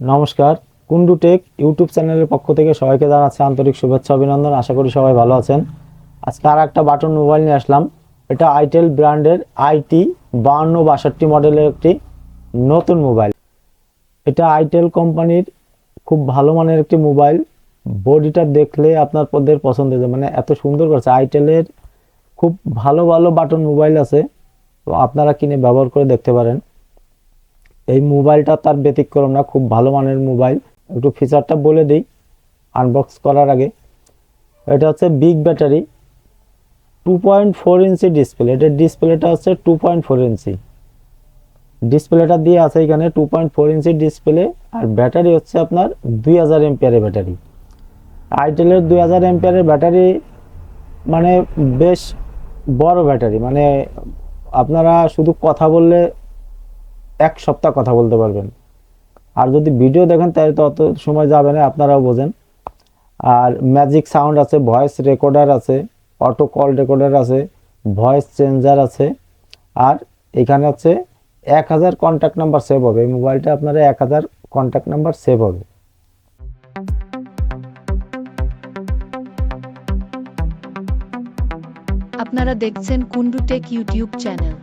নমস্কার। Kundu take YouTube চ্যানেলের পক্ষ থেকে সবাইকে জানাচ্ছি আন্তরিক শুভেচ্ছা, অভিনন্দন। আশা করি সবাই ভালো আছেন। আজকে আর একটা বাটন মোবাইল নিয়ে আসলাম। এটা আইটেল ব্র্যান্ডের আইটি বাহান্ন বাষট্টি মডেলের একটি নতুন মোবাইল। এটা আইটেল কোম্পানির খুব ভালো মানের একটি মোবাইল। বডিটা দেখলে আপনার পদের পছন্দ হয়ে যাবে। মানে এত সুন্দর করছে। আইটেলের খুব ভালো ভালো বাটন মোবাইল আছে। তো আপনারা কিনে ব্যবহার করে দেখতে পারেন। এই মোবাইলটা তার ব্যতিক্রম না, খুব ভালো মানের মোবাইল। একটু ফিচারটা বলে দিই আনবক্স করার আগে। এটা হচ্ছে big battery two point four inch display এটার ডিসপ্লেটা হচ্ছে টু পয়েন্ট ফোর ইঞ্চি। ডিসপ্লেটা দিয়ে আছে এখানে two point four inch display আর ব্যাটারি হচ্ছে আপনার দুই হাজার এমপিয়ারের ব্যাটারি আইটেলের দুই হাজার এমপিয়ারের ব্যাটারি মানে বেশ বড় ব্যাটারি মানে আপনারা শুধু কথা বললে এক সপ্তাহ কথা বলতে পারবেন। আর যদি ভিডিও দেখেন, তাহলে তো অত সময় যাবে না, আপনারাও বোঝেন। আর ম্যাজিক সাউন্ড আছে ভয়েস রেকর্ডার আছে অটো কল রেকর্ডার আছে ভয়েস চেঞ্জার আছে। আর এখানে হচ্ছে এক হাজার কন্ট্যাক্ট নাম্বার সেভ হবে। এই মোবাইলটা আপনারা এক হাজার কন্ট্যাক্ট নাম্বার সেভ হবে। আপনারা দেখছেন কুন্ডু টেক ইউটিউব চ্যানেল।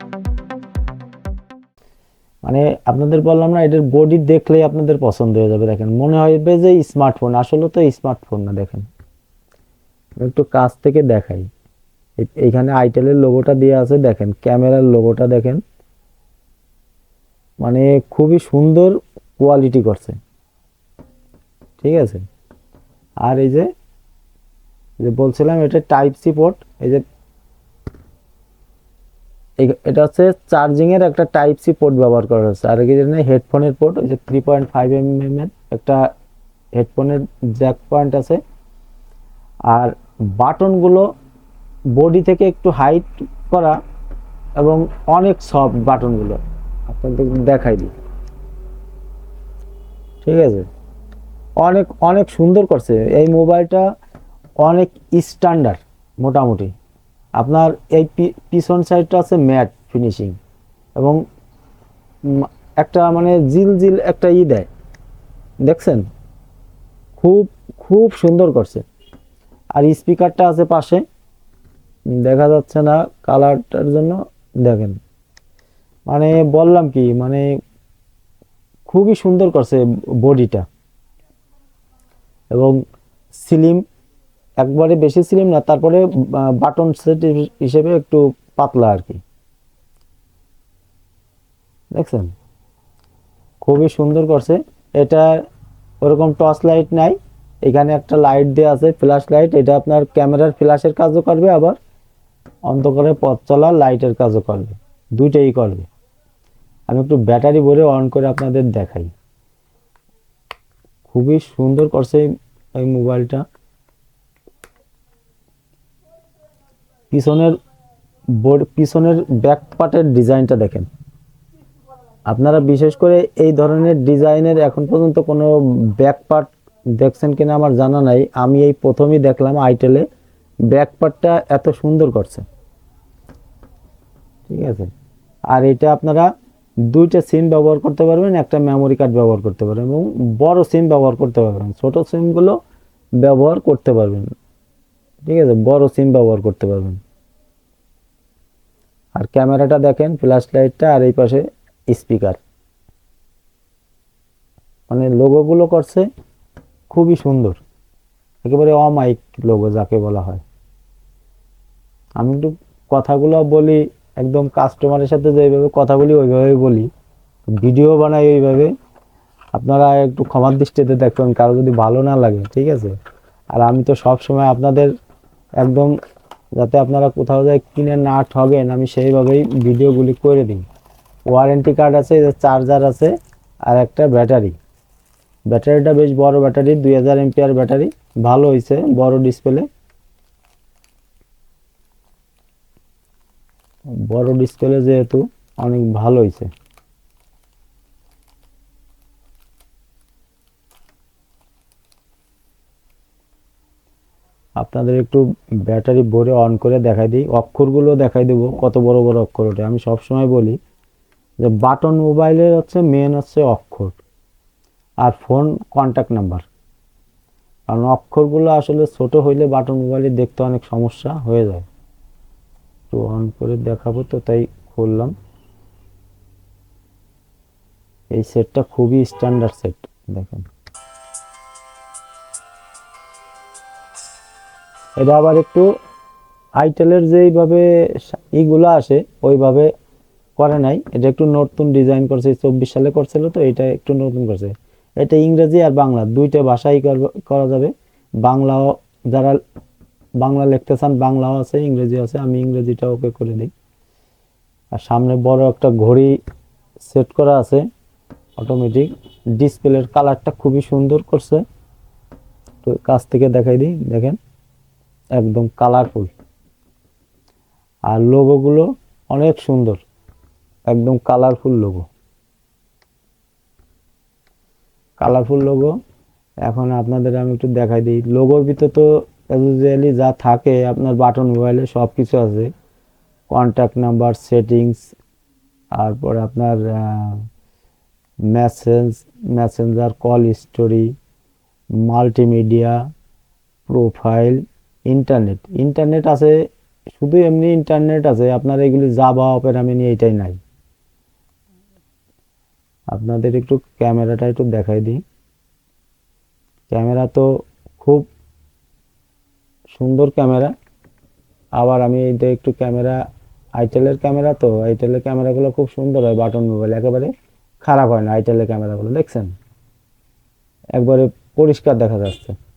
মানে আপনাদের বললাম না এটার বডি দেখলেই আপনাদের পছন্দ হয়ে যাবে, দেখেন। মনে হবে যে স্মার্টফোন আসলে তো স্মার্টফোন না, দেখেন। একটু কাছ থেকে দেখাই। এই- এইখানে আইটেলের লোগোটা দিয়ে আছে, দেখেন। ক্যামেরার লোগোটা দেখেন। মানে খুবই সুন্দর কোয়ালিটি করছে। ঠিক আছে? আর এই যে যে বলছিলাম, এটা টাইপ সি পোর্ট এই যে এটা হচ্ছে চার্জিং এর একটা টাইপ সি পোর্ট ব্যবহার করা হচ্ছে আর কি জানেন হেডফোনের পোর্ট ওই যে থ্রি পয়েন্ট ফাইভ এম এর একটা হেডফোনের জ্যাক পয়েন্ট আছে। আর বাটনগুলো বডি থেকে একটু হাইট করা এবং অনেক সফট বাটনগুলো। আপনাদের দেখাই দিই। ঠিক আছে? অনেক অনেক সুন্দর করছে। এই মোবাইলটা অনেক স্ট্যান্ডার্ড মোটামুটি। আপনার এই পিছন সাইডটা আছে ম্যাট ফিনিশিং এবং একটা মানে জিল জিল একটা ই দেয়। দেখছেন? খুব খুব সুন্দর করছে। আর স্পিকারটা আছে পাশে। দেখা যাচ্ছে না কালারটার জন্য। দেখেন। মানে বললাম কি মানে খুবই সুন্দর করছে বডিটা। এবং স্লিম একবারে বেশি স্লিম না, তারপরে বাটন সেট হিসেবে একটু পাতলা আর কি। দেখছেন? খুবই সুন্দর করছে। এটা ওরকম টর্চ লাইট নাই। এখানে একটা লাইট দেওয়া আছে ফ্ল্যাশ লাইট এটা আপনার ক্যামেরার ফ্ল্যাশের কাজও করবে আবার। অন্ধকারে পথ চলা লাইটের কাজও করবে। দুইটাই করবে। আমি একটু ব্যাটারি ভরে অন করে আপনাদের দেখাই। খুবই সুন্দর করছে এই- মোবাইলটা পিছনের বোর্ড, পিছনের ব্যাক পার্টের ডিজাইনটা দেখেন। আপনারা বিশেষ করে এই ধরনের ডিজাইনের এখন পর্যন্ত কোনো ব্যাক পার্ট দেখছেন কিনা আমার জানা নাই। আমি এই প্রথমেই দেখলাম আইটেলে ব্যাক পার্টটা এত সুন্দর করছে। ঠিক আছে? আর এটা আপনারা দুইটা সিম ব্যবহার করতে পারবেন, একটা মেমোরি কার্ড ব্যবহার করতে পারবেন এবং বড় সিম ব্যবহার করতে পারবেন। ছোট সিমগুলো ব্যবহার করতে পারবেন। ঠিক আছে? বড় সিম ব্যবহার করতে পারবেন। আর ক্যামেরাটা দেখেন ফ্ল্যাশ লাইটটা আর এই পাশে স্পিকার মানে লোগোগুলো করছে খুবই সুন্দর। একেবারে অমাইক লোগো যাকে বলা হয়। আমি একটু কথাগুলো বলি, একদম কাস্টমারের সাথে যেভাবে কথা বলি ওইভাবে বলি। ভিডিও বানাই ওইভাবে। আপনারা একটু ক্ষমার দৃষ্টিতে দেখবেন, কারও যদি ভালো না লাগে, ঠিক আছে? আর আমি তো সব সময় আপনাদের একদম যাতে আপনারা কোথাও যায় কিনে না ঠগেন, আমি সেইভাবেই ভিডিওগুলি করে দিই। ওয়ারেন্টি কার্ড আছে চার্জার আছে, আর একটা ব্যাটারি ব্যাটারিটা বেশ বড় ব্যাটারি দুই হাজার এমপিআর ব্যাটারি ভালো হয়েছে বড় ডিসপ্লে বড় ডিসপ্লে যেহেতু অনেক ভালো হয়েছে আপনাদের একটু ব্যাটারি ভরে অন করে দেখাই দিই। অক্ষরগুলো দেখাই দেবো, কত বড় বড় অক্ষর ওঠে আমি সব সময় বলি যে বাটন মোবাইলের হচ্ছে মেন হচ্ছে অক্ষর আর ফোন কন্ট্যাক্ট নাম্বার কারণ অক্ষরগুলো আসলে ছোট হইলে বাটন মোবাইলে দেখতে অনেক সমস্যা হয়ে যায়। তো অন করে দেখাবো তো, তাই খুললাম এই সেটটা খুবই স্ট্যান্ডার্ড সেট দেখেন। এটা আবার একটু আইটেলের যেইভাবে ইগুলো আসে, ওইভাবে করে নাই। এটা একটু নতুন ডিজাইন করছে চব্বিশ সালে করছিল তো, এটা একটু নতুন করছে। এটা ইংরেজি আর বাংলা, দুইটা ভাষাই করা যাবে। বাংলাও যারা বাংলা লিখতে চান, বাংলাও আছে ইংরেজি আছে, আমি ইংরেজিটা ওকে করে দিই। আর সামনে বড় একটা ঘড়ি সেট করা আছে অটোমেটিক ডিসপ্লের কালারটা খুবই সুন্দর করছে। তো কাছ থেকে দেখাই দিই, দেখেন। একদম কালারফুল আর লোগোগুলো অনেক সুন্দর, একদম কালারফুল লোগো কালারফুল লোগো এখন আপনাদের আমি একটু দেখাই দিই। লোগোর ভিতরে তো ইউজুয়ালি যা থাকে আপনার বাটন মোবাইলে সব কিছু আছে। কন্ট্যাক্ট নাম্বার সেটিংস তারপরে আপনার message messenger call story multimedia profile internet. Internet আছে, শুধু এমনি ইন্টারনেট আছে, আপনার এগুলি জাবা অপেরা মিনি এইটাই নাই। আপনাদের একটু ক্যামেরাটা একটু দেখাই দিই। ক্যামেরা তো খুব সুন্দর ক্যামেরা। আবার আমি এইটা একটু ক্যামেরা, আইটেলের ক্যামেরা তো, আইটেলের ক্যামেরাগুলো খুব সুন্দর হয় বাটন মোবাইল, একেবারে খারাপ হয় না আইটেলের ক্যামেরাগুলো, দেখছেন? একবারে পরিষ্কার দেখা যাচ্ছে।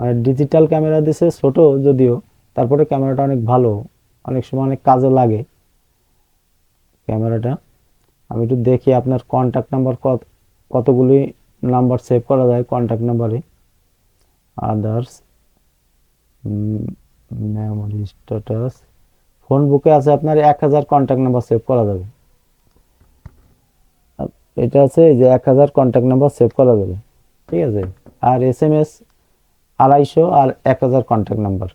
মানে ডিজিটাল ক্যামেরা দিছে ছোট যদিও, তারপরে ক্যামেরাটা অনেক ভালো, অনেক সময় অনেক কাজে লাগে। ক্যামেরাটা আমি একটু দেখি আপনার কন্ট্যাক্ট নাম্বার কত, কতগুলি নাম্বার সেভ করা যায় কন্ট্যাক্ট নাম্বারে আদার্স মেমোরি স্ট্যাটাস ফোন বুকে আছে আপনার এক হাজার কন্ট্যাক্ট নাম্বার সেভ করা যাবে। এটা আছে যে এক হাজার কন্ট্যাক্ট নাম্বার সেভ করা যাবে। ঠিক আছে? আর এস এম এস আড়াইশো আর এক হাজার কন্ট্যাক্ট নাম্বার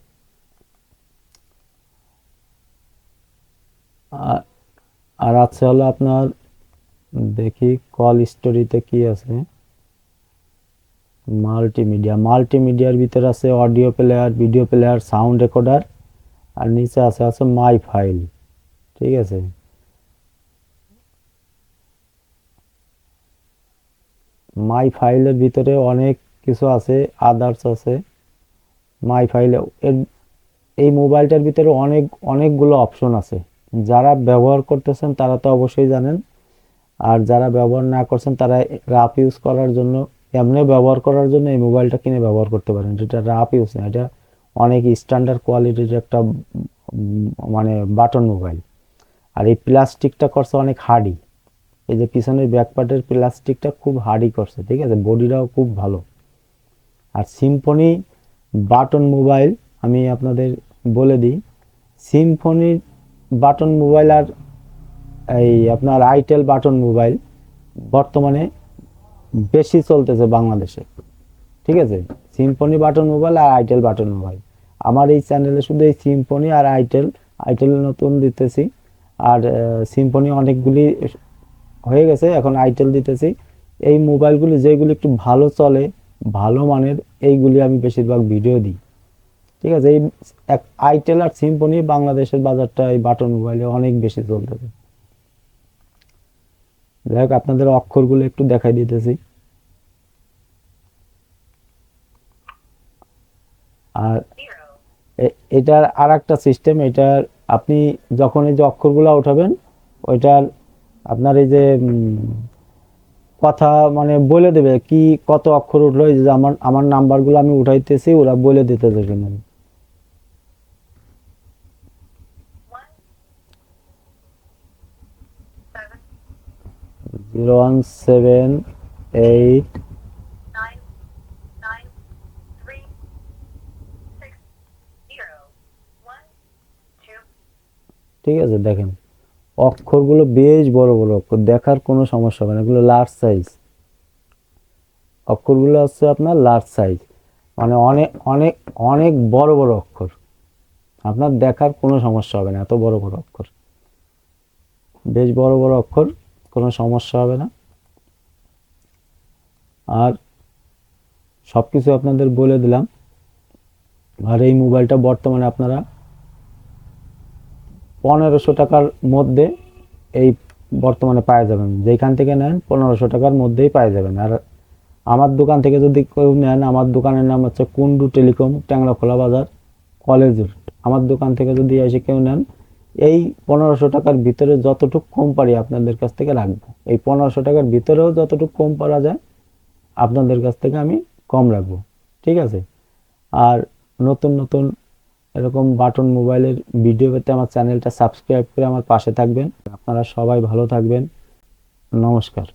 আর আছে হলো আপনার, দেখি কল স্টোরিতে কি আছে? মাল্টিমিডিয়া মাল্টিমিডিয়ার ভিতরে আছে audio player video player sound recorder আর নিচে আছে আছে মাই ফাইল ঠিক আছে? মাই ফাইলের ভিতরে অনেক কিছু আছে আদার্স আছে মাই ফাইলে এর, এই মোবাইলটার ভিতরে অনেক, অনেকগুলো অপশন আছে। যারা ব্যবহার করতেছেন, তারা তো অবশ্যই জানেন। আর যারা ব্যবহার না করছেন, তারা রাফ ইউজ করার জন্য, এমনি ব্যবহার করার জন্য এই মোবাইলটা কিনে ব্যবহার করতে পারেন। যেটা রাফ ইউজ না, এটা অনেক স্ট্যান্ডার্ড কোয়ালিটির একটা মানে বাটন মোবাইল আর এই প্লাস্টিকটা করছে অনেক হার্ডি এই যে পিছনের ব্যাকপার্টের প্লাস্টিকটা খুব হার্ডি করছে, ঠিক আছে? বডিটাও খুব ভালো। আর সিম্ফনি বাটন মোবাইল আমি আপনাদের বলে দিই। সিম্ফনির বাটন মোবাইল আর এই আপনার আইটেল বাটন মোবাইল বর্তমানে বেশি চলতেছে বাংলাদেশে। ঠিক আছে? সিম্ফনি বাটন মোবাইল আর আইটেল বাটন মোবাইল আমার এই চ্যানেলে শুধু এই সিম্ফনি আর আইটেল আইটেল নতুন দিতেছি। আর সিম্ফনি অনেকগুলি হয়ে গেছে, এখন আইটেল দিতেছি। এই মোবাইলগুলি যেগুলি একটু ভালো চলে ভালো মানের, এইগুলি আমি বেশিরভাগ ভিডিও দিই। ঠিক আছে? এই এক আইটেল আর সিম্ফনি বাংলাদেশের বাজারটা এই বাটন মোবাইলে অনেক বেশি চলতেছে। যাই হোক, আপনাদের অক্ষরগুলো একটু দেখাই দিতেছি। আর এটার আর একটা সিস্টেম এটার আপনি যখন এই যে অক্ষরগুলো উঠাবেন, ওইটার আপনার এই যে কথা মানে বলে দেবে কি কত অক্ষর উঠল যে আমার আমার নাম্বারগুলো আমি উঠাইতেছি, ওরা বলে দিতে দেখেন জিরো ওয়ান সেভেন এইট ঠিক আছে, দেখেন। অক্ষরগুলো বেশ বড় বড় অক্ষর, দেখার কোনো সমস্যা হবে না। এগুলো লার্জ সাইজ অক্ষরগুলো হচ্ছে আপনার লার্জ সাইজ মানে অনেক অনেক অনেক বড় বড় অক্ষর। আপনার দেখার কোনো সমস্যা হবে না, এত বড় বড় অক্ষর। বেশ বড় বড় অক্ষর, কোনো সমস্যা হবে না। আর সব কিছু আপনাদের বলে দিলাম। আর এই মোবাইলটা বর্তমানে আপনারা পনেরোশো টাকার মধ্যে এই বর্তমানে পাওয়া যাবেন। যেখান থেকে নেন পনেরোশো টাকার মধ্যেই পাওয়া যাবেন। আর আমার দোকান থেকে যদি কেউ নেন, আমার দোকানের নাম হচ্ছে কুন্ডু টেলিকম, ট্যাংরাখোলা বাজার, কলেজ আমার দোকান থেকে যদি এসে কেউ নেন, এই পনেরোশো টাকার ভিতরে যতটুকু কম পারি আপনাদের কাছ থেকে রাখব। এই পনেরোশো টাকার ভিতরেও যতটুকু কম পারা যায়, আপনাদের কাছ থেকে আমি কম রাখব। ঠিক আছে? আর নতুন নতুন এরকম বাটন মোবাইলের ভিডিও পেতে আমার চ্যানেলটা সাবস্ক্রাইব করে আমার পাশে থাকবেন। আপনারা সবাই ভালো থাকবেন। নমস্কার।